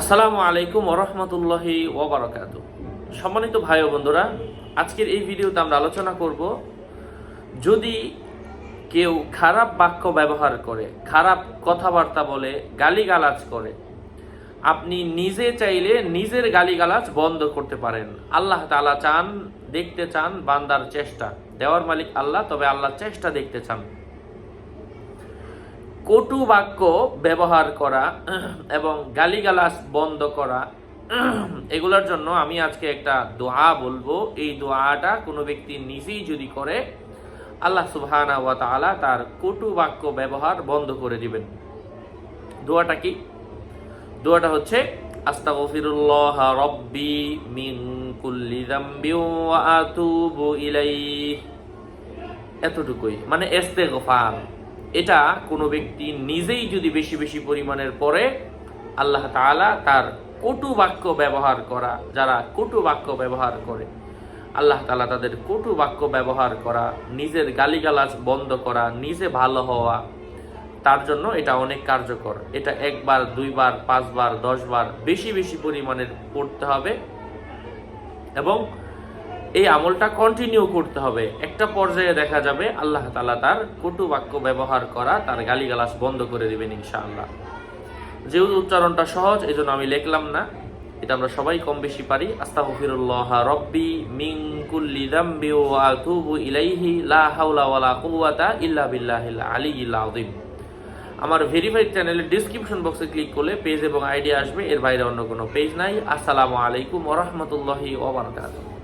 আসসালামু আলাইকুম ওরহমতুল্লাহি ওবরাকাত সম্মানিত ভাই ও বন্ধুরা, আজকের এই ভিডিওতে আমরা আলোচনা করব যদি কেউ খারাপ বাক্য ব্যবহার করে, খারাপ কথাবার্তা বলে, গালিগালাজ করে, আপনি নিজে চাইলে নিজের গালিগালাজ বন্ধ করতে পারেন। আল্লাহ তালা চান, দেখতে চান বান্দার চেষ্টা। দেওয়ার মালিক আল্লাহ, তবে আল্লাহ চেষ্টা দেখতে চান। কটু বাক্য ব্যবহার করা এবং গালিগালাজ বন্ধ করা এগুলোর জন্য আমি আজকে একটা দোয়া বলব। এই দোয়াটা কোনো ব্যক্তি নিজেই যদি করে, আল্লাহ সুবহানা ওয়া তাআলা তার কটু বাক্য ব্যবহার বন্ধ করে দিবেন। দোয়াটা কি? দোয়াটা হচ্ছে, আস্তাগফিরুল্লাহ রব্বি মিন কুল্লি যামবি ওয়া আতুবু ইলাইহি। এতটুকুই মানে ইস্তেগফার। এটা কোনো ব্যক্তি নিজেই যদি বেশি বেশি পরিমাণের পরে আল্লাহ তাআলা তার কটু বাক্য ব্যবহার করা, যারা কটু বাক্য ব্যবহার করে, আল্লাহ তাআলা তাদের কটু বাক্য ব্যবহার করা, নিজের গালিগালাজ বন্ধ করা, নিজে ভালো হওয়া, তার জন্য এটা অনেক কার্যকর। এটা একবার, দুইবার, পাঁচবার, দশবার বেশি বেশি পরিমাণের পড়তে হবে এবং এই আমলটা কন্টিনিউ করতে হবে। একটা পর্যায়ে দেখা যাবে আল্লাহ তালা তার কটু বাক্য ব্যবহার করা, তার গালিগালাস বন্ধ করে দেবেন ইনশাআল্লাহ। যেহেতু উচ্চারণটা সহজ এই জন্য আমি লিখলাম না। এটা আমরা সবাই কম বেশি পারি। আস্তাগফিরুল্লাহ রব্বি মিন কুল্লি যামবি ওয়া ইলাইহি, লা হাওলা ওয়ালা কুওয়াতা ইল্লা বিল্লাহিল আলিয়্যিল আমার ভেরিফাইড চ্যানেলের ডিসক্রিপশন বক্সে ক্লিক করলে পেজ এবং আইডি আসবে। এর বাইরে অন্য কোনো পেজ নাই। আসসালামু আলাইকুম ওয়া রাহমাতুল্লাহি ওয়া বারাকাতুহু।